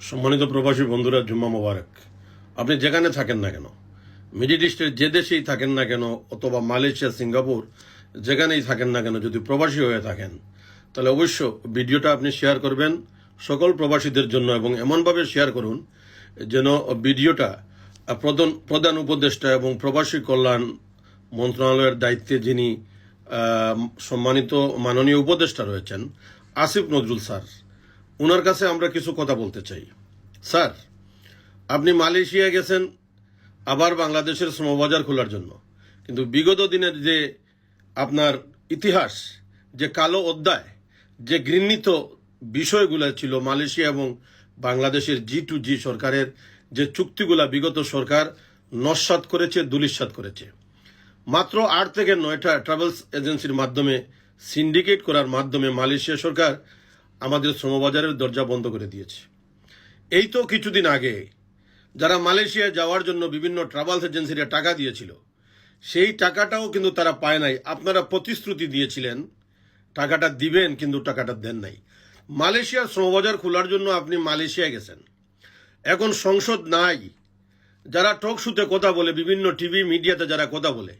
সম্মানিত প্রবাসী বন্ধুরা, জুম্মা মোবারক। আপনি যেখানে থাকেন না কেন, মিডিল ইস্টের যে দেশেই থাকেন না কেন, অথবা মালয়েশিয়া, সিঙ্গাপুর, যেখানেই থাকেন না কেন, যদি প্রবাসী হয়ে থাকেন, তাহলে অবশ্য ভিডিওটা আপনি শেয়ার করবেন সকল প্রবাসীদের জন্য এবং এমনভাবে শেয়ার করুন যেন ভিডিওটা প্রধান প্রধান উপদেষ্টা এবং প্রবাসী কল্যাণ মন্ত্রণালয়ের দায়িত্বে যিনি সম্মানিত মাননীয় উপদেষ্টা রয়েছেন, আসিফ নজরুল স্যার। ওনার কাছে আমরা কিছু কথা বলতে চাই। স্যার, আপনি মালয়েশিয়া গেছেন, আবার বাংলাদেশের শ্রমবাজার খোলার জন্য। কিন্তু বিগত দিনের যে আপনার ইতিহাস, যে কালো অধ্যায়, যে ঘৃণিত বিষয়গুলো ছিল মালয়েশিয়া এবং বাংলাদেশের জি টু জি সরকারের যে চুক্তিগুলা বিগত সরকার নস্বাত করেছে দুলিশ্বাত করেছে। মাত্র আট থেকে নয়টা ট্রাভেলস এজেন্সির মাধ্যমে, সিন্ডিকেট করার মাধ্যমে মালয়েশিয়া সরকার আমাদের শ্রমবাজারের দরজা বন্ধ করে দিয়েছে। এই তো কিছুদিন আগে যারা মালয়েশিয়া যাওয়ার জন্য বিভিন্ন ট্রাভেলস এজেন্সিরা টাকা দিয়েছিল, সেই টাকাটাও কিন্তু তারা পায় নাই। আপনারা প্রতিশ্রুতি দিয়েছিলেন, টাকাটা দিবেন কিন্তু টাকাটা দেন নাই। মালয়েশিয়ার শ্রমবাজার খোলার জন্য আপনি মালয়েশিয়া গেছেন। এখন সংসদ নাই। যারা টক শুতে কথা বলে, বিভিন্ন টিভি, মিডিয়াতে যারা কথা বলে,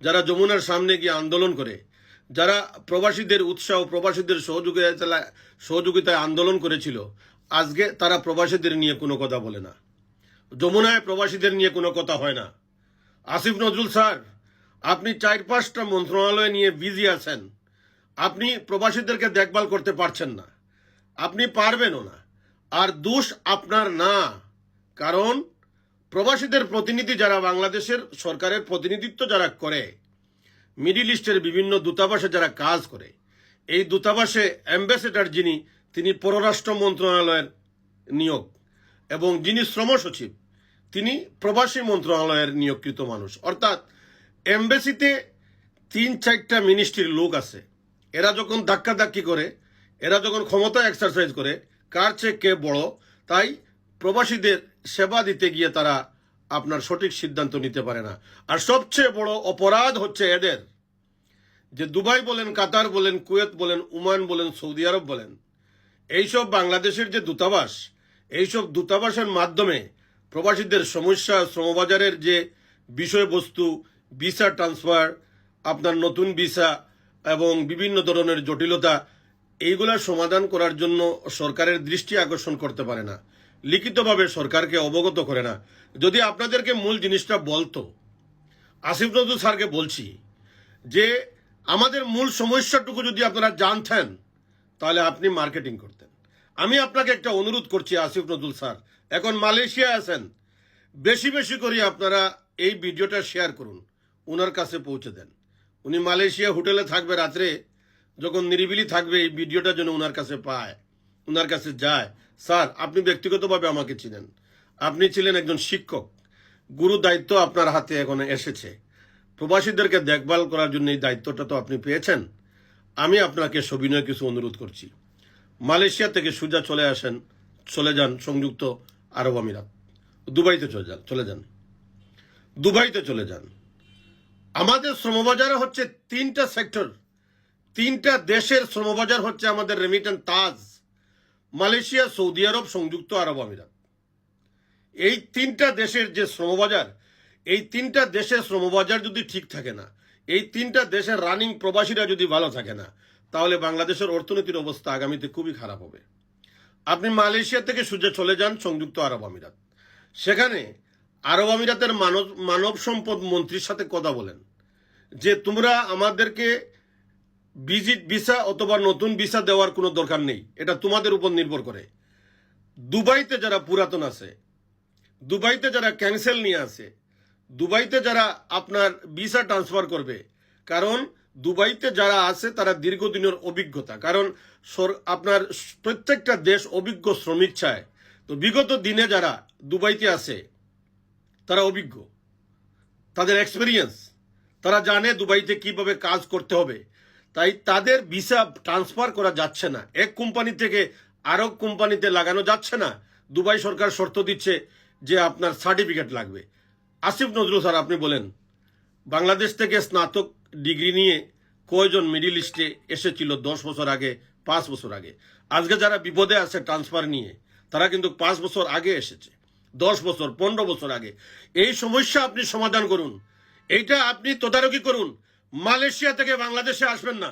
যারা যমুনার সামনে গিয়ে আন্দোলন করে যারা প্রবাসীদের উৎসাহ, প্রবাসীদের সহযোগিতা সহযোগিতায় আন্দোলন করেছিল, আজকে তারা প্রবাসীদের নিয়ে কোনো কথা বলে না। যমুনায় প্রবাসীদের নিয়ে কোনো কথা হয় না। আসিফ নজরুল স্যার, আপনি চার পাঁচটা মন্ত্রণালয় নিয়ে বিজি আছেন। আপনি প্রবাসীদেরকে দেখভাল করতে পারছেন না। আপনি পারবেনও না। আর দোষ আপনার না। কারণ প্রবাসীদের প্রতিনিধি যারা বাংলাদেশের সরকারের প্রতিনিধিত্ব যারা করে মিডিল ইস্টের বিভিন্ন দূতাবাসে যারা কাজ করে, এই দূতাবাসে অ্যাম্বাসেডার যিনি, তিনি পররাষ্ট্র মন্ত্রণালয়ের নিয়োগ এবং যিনি শ্রম সচিব, তিনি প্রবাসী মন্ত্রণালয়ের নিয়োগকৃত মানুষ। অর্থাৎ এমবেসিতে তিন চারটা মিনিস্ট্রির লোক আছে। এরা যখন ধাক্কাধাক্কি করে, এরা যখন ক্ষমতা এক্সারসাইজ করে, কার চেয়ে কে বড়, তাই প্রবাসীদের সেবা দিতে গিয়ে তারা আপনার সঠিক সিদ্ধান্ত নিতে পারে না। আর সবচেয়ে বড় অপরাধ হচ্ছে এদের। যে দুবাই বলেন, কাতার বলেন, কুয়েত বলেন উমান বলেন, সৌদি আরব বলেন, এইসব বাংলাদেশের যে দূতাবাস, এইসব দূতাবাসের মাধ্যমে প্রবাসীদের সমস্যা, শ্রমবাজারের যে বিষয়বস্তু, ভিসা ট্রান্সফার, আপনার নতুন ভিসা এবং বিভিন্ন ধরনের জটিলতা, এইগুলা সমাধান করার জন্য সরকারের দৃষ্টি আকর্ষণ করতে পারে না। লিখিতভাবে সরকারকে অবগত করে না। যদি আপনাদেরকে মূল জিনিসটা বলতো, আসিফ নজরুল স্যারকে বলছি যে আমাদের মূল সমস্যাটুকু যদি আপনারা জানতেন, তাহলে আপনি মার্কেটিং করতেন। আমি আপনাকে একটা অনুরোধ করছি, আসিফ নজরুল স্যার। এখন মালয়েশিয়া আছেন, বেশি বেশি করে আপনারা এই ভিডিওটা শেয়ার করুন ওনার কাছে পৌঁছে দেন। উনি মালয়েশিয়া হোটেলে থাকবে রাত্রে, যখন নিরিবিলি থাকবে এই ভিডিওটা যেন ওনার কাছে পায় ওনার কাছে যায়। স্যার, আপনি ব্যক্তিগতভাবে আমাকে চিনেন। আপনি ছিলেন একজন শিক্ষক গুরু দায়িত্ব আপনার হাতে এখন এসেছে। প্রবাসীদেরকে দেখভাল করার জন্য এই দায়িত্বটা তো আপনি পেয়েছেন। আমি আপনাকে সবিনয় কিছু অনুরোধ করছি। মালয়েশিয়া থেকে সুজা চলে আসেন, চলে যান সংযুক্ত আরব আমিরাত। দুবাইতে চলে যান চলে যান। দুবাইতে চলে যান। আমাদের শ্রমবাজার হচ্ছে তিনটা সেক্টর। তিনটা দেশের শ্রমবাজার হচ্ছে আমাদের রেমিটেন্স তাজ, মালয়েশিয়া, সৌদি আরব, সংযুক্ত আরব আমিরাত। এই তিনটা দেশের যে শ্রমবাজার এই তিনটা দেশের শ্রমবাজার যদি ঠিক থাকে না, এই তিনটা দেশের রানিং প্রবাসীরা যদি ভালো থাকে না, তাহলে বাংলাদেশের অর্থনীতির অবস্থা আগামীতে খুবই খারাপ হবে। আপনি মালয়েশিয়া থেকে সোজা চলে যান, সংযুক্ত আরব আমিরাত। সেখানে আরব আমিরাতের মানব মানব সম্পদ মন্ত্রীর সাথে কথা বলেন, যে তোমরা আমাদেরকে ভিজিট ভিসা অথবা নতুন ভিসা দেওয়ার কোনো দরকার নেই, এটা তোমাদের উপর নির্ভর করে। দুবাইতে যারা পুরাতন আছে, দুবাইতে যারা ক্যান্সেল নিয়ে আসে দুবাইতে যারা আপনার ভিসা ট্রান্সফার করবে, কারণ দুবাইতে যারা আছে তারা দীর্ঘদিনের অভিজ্ঞতা। কারণ আপনার প্রত্যেকটা দেশ অভিজ্ঞ শ্রমিক চায়। তো বিগত দিনে যারা দুবাইতে আছে, তারা অভিজ্ঞ। তাদের এক্সপিরিয়েন্স তারা জানে দুবাইতে কীভাবে কাজ করতে হবে। তাই তাদের ভিসা ট্রান্সফার করা যাচ্ছে না। এক কোম্পানি থেকে আরও কোম্পানিতে লাগানো যাচ্ছে না। দুবাই সরকার শর্ত দিচ্ছে যে আপনার সার্টিফিকেট লাগবে। আসিফ নজরুল স্যার, আপনি বলেন, বাংলাদেশ থেকে স্নাতক ডিগ্রি নিয়ে কয়জন মিডিল ইস্টে এসেছিল দশ বছর আগে, পাঁচ বছর আগে? আজকে যারা বিপদে আছে ট্রান্সফার নিয়ে, তারা কিন্তু পাঁচ বছর আগে এসেছে, দশ বছর, পনেরো বছর আগে। এই সমস্যা আপনি সমাধান করুন। এইটা আপনি তদারকি করুন। মালয়েশিয়া থেকে বাংলাদেশে আসবেন না।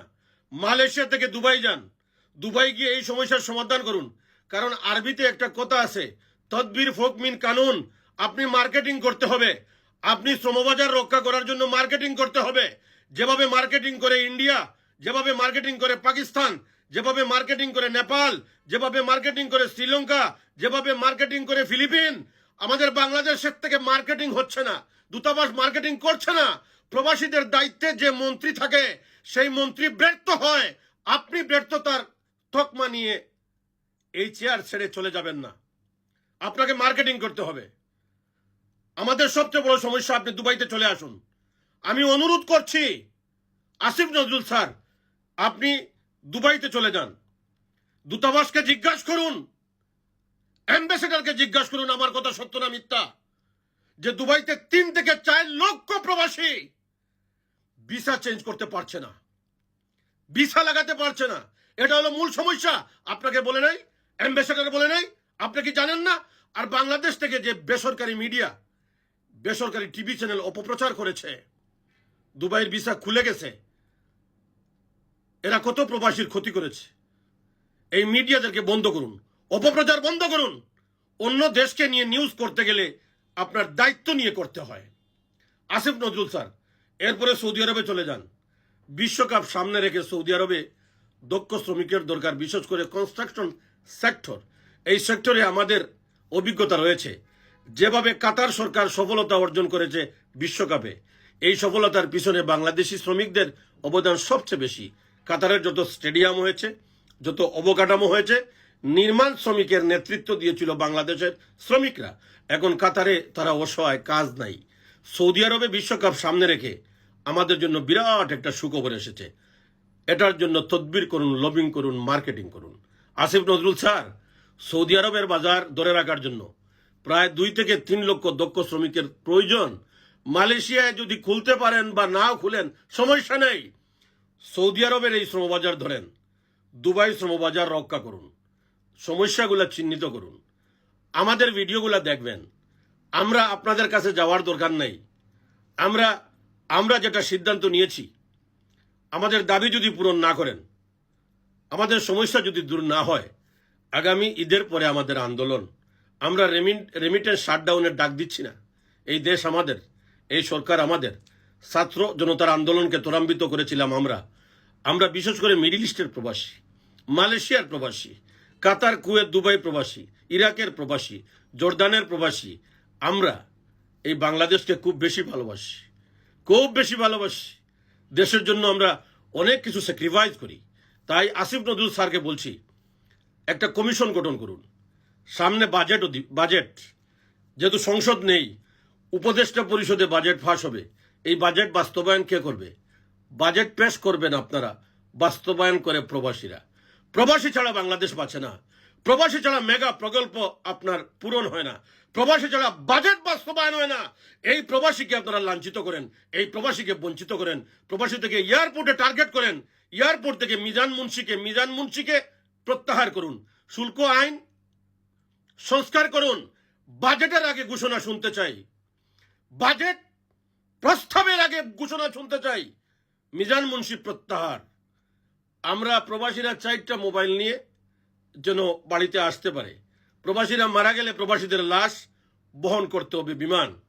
মালয়েশিয়া থেকে দুবাই যান। দুবাই গিয়ে এই সমস্যার সমাধান করুন। কারণ আরবিতে একটা কথা আছে, তদবির ফোক মিন কানুন। আপনি মার্কেটিং করতে হবে। আপনি শ্রমবাজার রক্ষা করার জন্য মার্কেটিং করতে হবে। যেভাবে মার্কেটিং করে ইন্ডিয়া যেভাবে মার্কেটিং করে পাকিস্তান যেভাবে মার্কেটিং করে নেপাল যেভাবে মার্কেটিং করে শ্রীলঙ্কা যেভাবে মার্কেটিং করে ফিলিপিন আমাদের বাংলাদেশের থেকে মার্কেটিং হচ্ছে না, দূতাবাস মার্কেটিং করছে না। প্রবাসীদের দায়িত্বে যে মন্ত্রী থাকে, সেই মন্ত্রী ব্যর্থ হয়। আপনি ব্যর্থতার তকমা নিয়ে এই চেয়ার ছেড়ে চলে যাবেন না। আপনাকে মার্কেটিং করতে হবে। আমাদের সবচেয়ে বড় সমস্যা, আপনি দুবাইতে চলে আসুন। আমি অনুরোধ করছি, আসিফ নজরুল স্যার, আপনি দুবাইতে চলে যান। দূতাবাসকে জিজ্ঞাসা করুন, অ্যাম্বাসেডারকে জিজ্ঞাসা করুন, আমার কথা সত্য না মিথ্যা? যে দুবাইতে তিন থেকে চার লক্ষ প্রবাসী ভিসা চেঞ্জ করতে পারছে না। ভিসা লাগাতে পারছে না। এটা হলো মূল সমস্যা। আপনাকে বলে নাই, অ্যাম্বাসেডার বলে নাই, আপনি কি জানেন না? আর বাংলাদেশ থেকে যে বেসরকারি মিডিয়া বেসরকারি টিভি চ্যানেল অপপ্রচার করেছে। দুবাইয়ের ভিসা খুলে গেছে। এরা কত প্রবাসীর ক্ষতি করেছে? এই মিডিয়াদেরকে বন্ধ করুন। অপপ্রচার বন্ধ করুন। অন্য দেশকে নিয়ে নিউজ করতে গেলে আপনার দায়িত্ব নিয়ে করতে হয়। আসিফ নজরুল স্যার, এরপরে সৌদি আরবে চলে যান। বিশ্বকাপ সামনে রেখে সৌদি আরবে দক্ষ শ্রমিকের দরকার, বিশেষ করে কনস্ট্রাকশন সেক্টর এই সেক্টরে আমাদের অভিজ্ঞতা রয়েছে। যেভাবে কাতার সরকার সফলতা অর্জন করেছে বিশ্বকাপে, এই সফলতার পিছনে বাংলাদেশি শ্রমিকদের অবদান সবচেয়ে বেশি। কাতারের যত স্টেডিয়াম হয়েছে, যত অবকাঠামো হয়েছে, নির্মাণ শ্রমিকের নেতৃত্ব দিয়েছিল বাংলাদেশের শ্রমিকরা। এখন কাতারে তারা অসহায় কাজ নাই। সৌদি আরবে বিশ্বকাপ সামনে রেখে আমাদের জন্য বিরাট একটা সুখবর এসেছে। এটার জন্য তদবির করুন, লবিং করুন, মার্কেটিং করুন। আসিফ নজরুল স্যার, সৌদি আরবের বাজার ধরে রাখার জন্য প্রায় দুই থেকে তিন লক্ষ দক্ষ শ্রমিকের প্রয়োজন। মালয়েশিয়ায় যদি খুলতে পারেন বা নাও খুলেন, সমস্যা নেই। সৌদি আরবের এই শ্রমবাজার ধরেন, দুবাই শ্রমবাজার রক্ষা করুন, সমস্যাগুলো চিহ্নিত করুন। আমাদের ভিডিওগুলো দেখবেন। আমরা আপনাদের কাছে যাওয়ার দরকার নেই। আমরা আমরা যেটা সিদ্ধান্ত নিয়েছি, আমাদের দাবি যদি পূরণ না করেন, আমাদের সমস্যা যদি দূর না হয়, আগামী ঈদের পরে আমাদের আন্দোলন। আমরা রেমিটেন্স শাটডাউনের ডাক দিচ্ছি না। এই দেশ আমাদের, এই সরকার আমাদের। ছাত্র জনতার আন্দোলনকে ত্বরান্বিত করেছিলাম আমরা। আমরা বিশেষ করে মিডিল ইস্টের প্রবাসী, মালয়েশিয়ার প্রবাসী, কাতার, কুয়েত, দুবাই প্রবাসী, ইরাকের প্রবাসী, জর্দানের প্রবাসী। আমরা এই বাংলাদেশকে খুব বেশি ভালোবাসি। খুব বেশি ভালোবাসি। দেশের জন্য আমরা অনেক কিছু স্যাক্রিফাইস করি। তাই আসিফ নজরুল স্যারকে বলছি, একটা কমিশন গঠন করুন। সামনে বাজেট বাজেট যেহেতু সংসদ নেই, উপদেষ্টা পরিষদে বাজেট ফাঁস হবে। এই বাজেট বাস্তবায়ন কে করবে? বাজেট পেশ করবেন আপনারা, বাস্তবায়ন করে প্রবাসীরা। প্রবাসী ছাড়া বাংলাদেশ বাঁচে না। প্রবাসী ছাড়া মেগা প্রকল্প আপনার পূরণ হয় না। প্রবাসী ছাড়া বাজেট বাস্তবায়ন হয় না। এই প্রবাসীকে আপনারা লাঞ্ছিত করেন, এই প্রবাসীকে বঞ্চিত করেন। প্রবাসী থেকে এয়ারপোর্টে টার্গেট করেন। এয়ারপোর্ট থেকে মিজান মুন্সিকে মিজান মুন্সিকে প্রত্যাহার করুন। শুল্ক আইন সংস্কার করুন। বাজেটের আগে ঘোষণা শুনতে চাই। বাজেট প্রস্তাবের আগে ঘোষণা শুনতে চাই। মিজান মুন্সি প্রত্যাহার। আমরা প্রবাসীরা চারটা মোবাইল নিয়ে যেন বাড়িতে আসতে পারে। প্রবাসীরা মারা গেলে প্রবাসীদের লাশ বহন করতে হবে বিমান।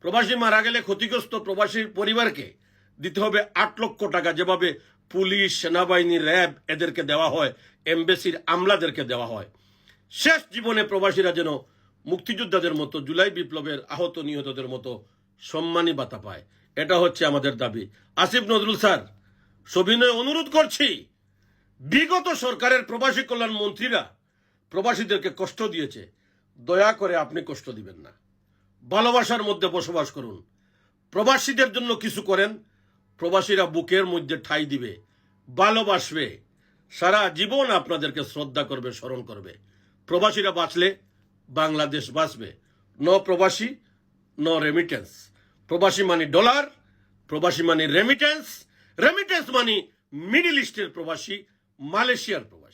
প্রবাসী মারা গেলে ক্ষতিগ্রস্ত প্রবাসীর পরিবারকে দিতে হবে আট লক্ষ টাকা। যেভাবে পুলিশ, সেনাবাহিনী, র্যাব এদেরকে দেওয়া হয়, এমবেসির আমলাদেরকে দেওয়া হয়। শেষ জীবনে প্রবাসীরা যেন মুক্তিযোদ্ধাদের মতো, জুলাই বিপ্লবের আহত নিহতদের মতো সম্মানী বাতা পায়। এটা হচ্ছে আমাদের দাবি। আসিফ নজরুল স্যার, সবিনয় অনুরোধ করছি, বিগত সরকারের প্রবাসী কল্যাণ মন্ত্রীরা প্রবাসীদেরকে কষ্ট দিয়েছে। দয়া করে আপনি কষ্ট দিবেন না। ভালোবাসার মধ্যে বসবাস করুন। প্রবাসীদের জন্য কিছু করেন, প্রবাসীরা বুকের মধ্যে ঠাই দিবে, ভালোবাসবে। সারা জীবন আপনাদেরকে শ্রদ্ধা করবে, স্মরণ করবে। প্রবাসীরা বাঁচলে বাংলাদেশ বাঁচবে। ন প্রবাসী, ন রেমিটেন্স প্রবাসী মানে ডলার প্রবাসী মানে রেমিটেন্স রেমিটেন্স মানে মিডিল ইস্টের প্রবাসী, মালয়েশিয়ার প্রবাসী।